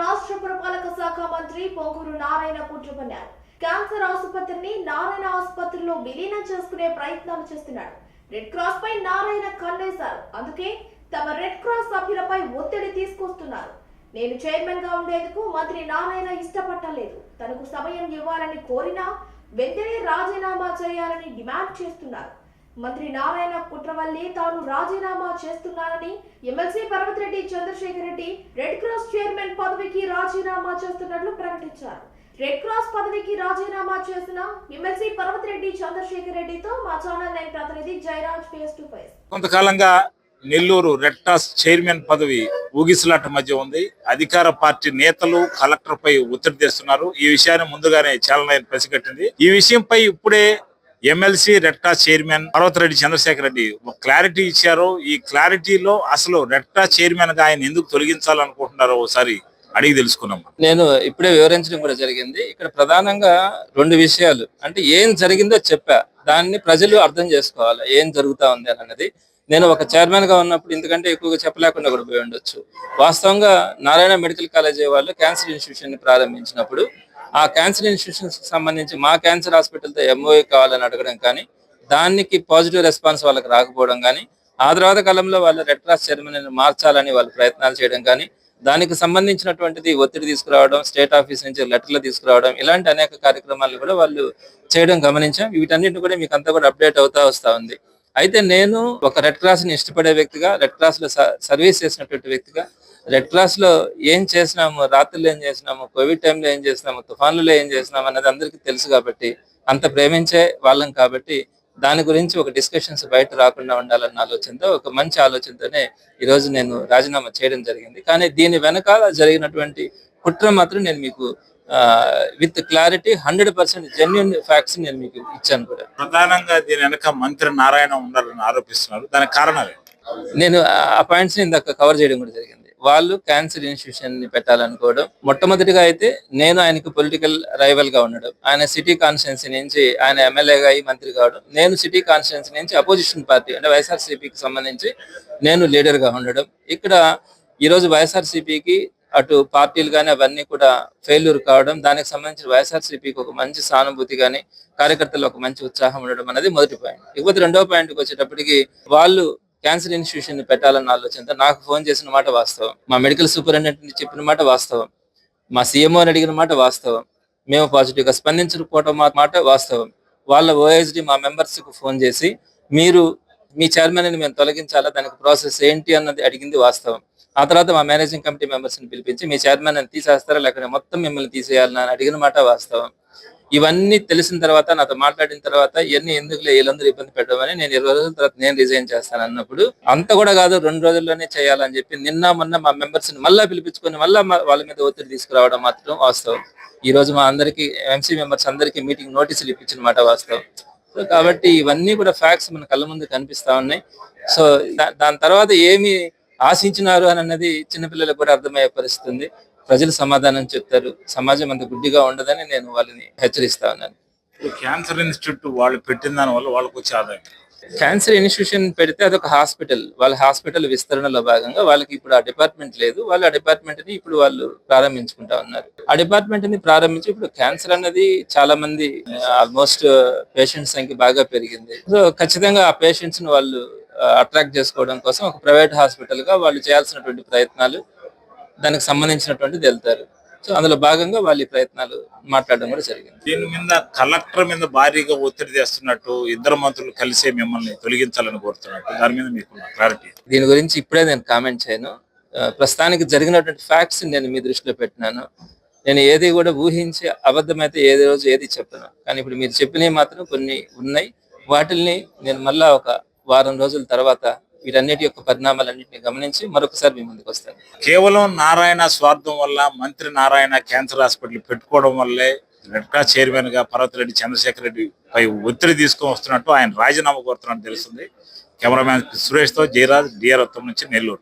రాష్ట్ర పురపాలక శాఖ మంత్రి పొంగూరు నారాయణ కుట్రపన్నారు క్యాన్సర్ ఆసుపత్రిని నారాయణ ఆసుపత్రిలో విలీనం చేసుకునే ప్రయత్నాలు చేస్తున్నాడు. రెడ్ క్రాస్ పై నారాయణ కన్నేశారు. అందుకే తమ రెడ్ క్రాస్ సభ్యులపై ఒత్తిడి తీసుకొస్తున్నారు. నేను చైర్మన్గా ఉండేందుకు మంత్రి నారాయణ ఇష్టపట్టలేదు. తనకు సమయం ఇవ్వాలని కోరినా వెంటనే రాజీనామా చేయాలని డిమాండ్ చేస్తున్నారు. మంత్రి నారాయణ కుట్రవల్లి తాను రాజీనామా చేస్తున్నానని MLC Parvathireddy Chandrasekhar Reddy red cross chairman పదవికి రాజీనామా చేస్తున్నట్లు ప్రకటించారు. రెడ్ క్రాస్ పదవికి రాజీనామా చేసిన ఎమ్మెల్సీ పర్వతిరెడ్డి చంద్రశేఖర్ రెడ్డితో మా ఛానల్ నైన్ ప్రతినిధి జయరాజ్ ఫేస్ టు ఫేస్. కొంతకాలంగా నెల్లూరు రెడ్ క్రాస్ చైర్మన్ పదవి ఊగిసలాట మధ్య ఉంది. అధికార పార్టీ నేతలు కలెక్టర్ పై ఒత్తిడి తెస్తున్నారు. ఈ విషయాన్ని ముందుగానే చాలా పసిగట్టింది ఈ విషయంపై ఇప్పుడే ఎమ్మెల్సీ రెట్టా చైర్మన్ పర్వతరెడ్డి చంద్రశేఖర్ రెడ్డి ఒక క్లారిటీ ఇచ్చారు. ఈ క్లారిటీలో అసలు రెట్టా చైర్మన్గా ఆయన ఎందుకు తొలగించాలనుకుంటున్నారో ఒకసారి అడిగి తెలుసుకున్నాం నేను ఇప్పుడే వివరించడం కూడా జరిగింది. ఇక్కడ ప్రధానంగా రెండు విషయాలు. అంటే ఏం జరిగిందో చెప్పా. దాన్ని ప్రజలు అర్థం చేసుకోవాలి. ఏం జరుగుతా ఉంది అన్నది. నేను ఒక చైర్మన్గా ఉన్నప్పుడు ఇంతకంటే ఎక్కువగా చెప్పలేకుండా కూడా పోయి ఉండొచ్చు. వాస్తవంగా నారాయణ మెడికల్ కాలేజీ వాళ్ళు క్యాన్సర్ ఇన్స్టిట్యూషన్ని ప్రారంభించినప్పుడు ఆ క్యాన్సర్ ఇన్స్టిట్యూషన్స్ సంబంధించి మా క్యాన్సర్ హాస్పిటల్తో ఎంఓఏ కావాలని అడగడం కానీ దానికి పాజిటివ్ రెస్పాన్స్ వాళ్ళకి రాకపోవడం కానీ ఆ తర్వాత కాలంలో వాళ్ళు రెడ్ క్రాస్ చైర్మన్ మార్చాలని వాళ్ళు ప్రయత్నాలు చేయడం కానీ దానికి సంబంధించినటువంటిది ఒత్తిడి తీసుకురావడం స్టేట్ ఆఫీస్ నుంచి లెటర్లు తీసుకురావడం ఇలాంటి అనేక కార్యక్రమాలు కూడా వాళ్ళు చేయడం గమనించాం. వీటన్నిటిని కూడా మీకు అంతా కూడా అప్డేట్ అవుతా వస్తూ ఉంది. అయితే నేను ఒక రెడ్ క్రాస్ని ఇష్టపడే వ్యక్తిగా రెడ్ క్రాస్లో సర్వీస్ చేసినటువంటి వ్యక్తిగా రెడ్ క్రాస్లో ఏం చేసినాము? రాత్రులు ఏం చేసినాము? కోవిడ్ టైంలో ఏం చేసినాము? తుఫాన్లలో ఏం చేసినాము అనేది అందరికీ తెలుసు కాబట్టి అంత ప్రేమించే వాళ్ళం కాబట్టి దాని గురించి ఒక డిస్కషన్స్ బయట రాకుండా ఉండాలన్న ఆలోచనతో ఒక మంచి ఆలోచనతోనే ఈ రోజు నేను రాజీనామా చేయడం జరిగింది. కానీ దీని వెనకాల జరిగినటువంటి కుట్ర మాత్రం నేను మీకు with clarity hundred percent genuine facts నేను మీకు ఇచ్చాను కూడా. ప్రధానంగా దీని వెనక మంత్రి నారాయణ ఉండాలని ఆరోపిస్తున్నారు. దానికి కారణాలు నేను ఆ పాయింట్స్ని ఇందాక కవర్ చేయడం కూడా జరిగింది. వాళ్ళు క్యాన్సర్ ఇన్స్టిట్యూషన్ని పెట్టాలనుకోవడం. మొట్టమొదటిగా అయితే నేను ఆయనకు పొలిటికల్ రైవల్గా ఉండడం. ఆయన సిటీ కాన్స్టిట్యున్సీ నుంచి ఆయన ఎమ్మెల్యేగా అయ్యి మంత్రి కావడం. నేను సిటీ కాన్స్టిట్యున్సీ నుంచి అపోజిషన్ పార్టీ అంటే వైఎస్ఆర్సీపీకి సంబంధించి నేను లీడర్గా ఉండడం. ఇక్కడ ఈ రోజు వైఎస్ఆర్సీపీకి అటు పార్టీలు కానీ అవన్నీ కూడా ఫెయిల్యూర్ కావడం. దానికి సంబంధించి వైఎస్ఆర్సీపీకి ఒక మంచి సానుభూతి కానీ కార్యకర్తలు ఒక మంచి ఉత్సాహం ఉండడం అనేది మొదటి పాయింట్ ఇకపోతే రెండో పాయింట్కి వచ్చేటప్పటికి వాళ్ళు క్యాన్సర్ ఇన్స్టిట్యూషన్ పెట్టాలన్న ఆలోచనతో నాకు ఫోన్ చేసిన మాట వాస్తవం. మా మెడికల్ సూపరింటెండెంట్ చెప్పిన మాట వాస్తవం. మా సీఎంఓని అడిగిన మాట వాస్తవం. మేము పాజిటివ్ స్పందించకపోవటం మా- మాట వాస్తవం. వాళ్ళ ఓఎస్డి మా మెంబర్స్కు కు ఫోన్ చేసి మీరు మీ చైర్మన్ని మేము తొలగించాలా? దానికి ప్రాసెస్ ఏంటి అన్నది అడిగింది వాస్తవం. ఆ తర్వాత మా మేనేజింగ్ కమిటీ మెంబర్స్ని పిలిపించి మీ చైర్మన్ తీసేస్తారా? లేకపోతే మొత్తం మిమ్మల్ని తీసేయాలని అడిగిన మాట వాస్తవం. ఇవన్నీ తెలిసిన తర్వాత నాతో మాట్లాడిన తర్వాత ఇవన్నీ ఎందుకు వీళ్ళందరూ ఇబ్బంది పెట్టమని నేను ఇరవై రోజుల తర్వాత నేను రిజైన్ చేస్తాను అన్నప్పుడు అంత కూడా కాదు రెండు రోజుల్లోనే చేయాలని చెప్పి నిన్న మొన్న మా మెంబర్స్ని మళ్ళా పిలిపించుకొని మళ్ళా వాళ్ళ మీద ఒత్తిడి తీసుకురావడం మాత్రం వాస్తవం. ఈ రోజు మా అందరికి ఎంసీ మెంబర్స్ అందరికి మీటింగ్ నోటీసులు ఇప్పించిన మాట వాస్తవం. సో కాబట్టి ఇవన్నీ కూడా ఫ్యాక్ట్స్ మన కళ్ళ ముందు కనిపిస్తా ఉన్నాయి. సో దా- దాని తర్వాత ఏమి ఆశించినారు అని అన్నది చిన్నపిల్లలకు కూడా అర్థమయ్యే పరిస్థితి ఉంది ప్రజలు సమాధానం చెప్తారు. సమాజం అంత గుడ్డిగా ఉండదని నేను వాళ్ళని హెచ్చరిస్తా ఉన్నాను. క్యాన్సర్ ఇన్స్టిట్యూట్ వాళ్ళు పెట్టిన దాని వల్ల వాళ్ళకి వచ్చే ఆదాయం? క్యాన్సర్ ఇన్స్టిట్యూషన్ పెడితే అదొక హాస్పిటల్ వాళ్ళ హాస్పిటల్ విస్తరణలో భాగంగా వాళ్ళకి ఇప్పుడు ఆ డిపార్ట్మెంట్ లేదు. వాళ్ళు ఆ డిపార్ట్మెంట్ని ఇప్పుడు వాళ్ళు ప్రారంభించుకుంటా ఉన్నారు. ఆ డిపార్ట్మెంట్ని ప్రారంభించి ఇప్పుడు క్యాన్సర్ అన్నది చాలా మంది ఆల్మోస్ట్ పేషెంట్స్ సంఖ్య బాగా పెరిగింది. సో ఖచ్చితంగా ఆ పేషెంట్స్ని వాళ్ళు అట్రాక్ట్ చేసుకోవడం కోసం ఒక ప్రైవేట్ హాస్పిటల్గా వాళ్ళు చేయాల్సినటువంటి ప్రయత్నాలు దానికి సంబంధించినటువంటిది వెళ్తారు. సో అందులో భాగంగా వాళ్ళు ప్రయత్నాలు మాట్లాడడం కూడా జరిగింది. దీని మీద కలెక్టర్ మీద భారీగా ఒత్తిడి తెస్తున్నట్టు ఇద్దరు మంత్రులు కలిసే మిమ్మల్ని తొలగించాలని కోరుతున్నట్టు దాని మీద మీకు క్లారిటీ దీని గురించి ఇప్పుడే నేను కామెంట్ చేయను. ప్రస్తుతానికి జరిగినటువంటి ఫ్యాక్ట్స్ నేను మీ దృష్టిలో పెట్టినాను. నేను ఏది కూడా ఊహించి అబద్ధమైతే ఏది రోజు ఏది చెప్పను. కానీ ఇప్పుడు మీరు చెప్పినవి మాత్రం కొన్ని ఉన్నాయి. వాటిల్ని నేను మళ్ళా ఒక వారం రోజుల తర్వాత వీటన్నిటి యొక్క పరిణామాలన్నింటినీ గమనించి మరొకసారి మీ ముందుకు వస్తాను. కేవలం నారాయణ స్వార్థం వల్ల మంత్రి నారాయణ క్యాన్సర్ హాస్పిటల్ పెట్టుకోవడం వల్లే రెడ్ క్రాస్ చైర్మన్గా పర్వతిరెడ్డి చంద్రశేఖర్ రెడ్డి పై ఒత్తిడి తీసుకొని వస్తున్నట్టు ఆయన రాజీనామా కోరుతున్నట్టు తెలుస్తుంది. కెమెరామ్యాన్ సురేష్తో జయరాజ్ డిఆర్ నుంచి నెల్లూరు.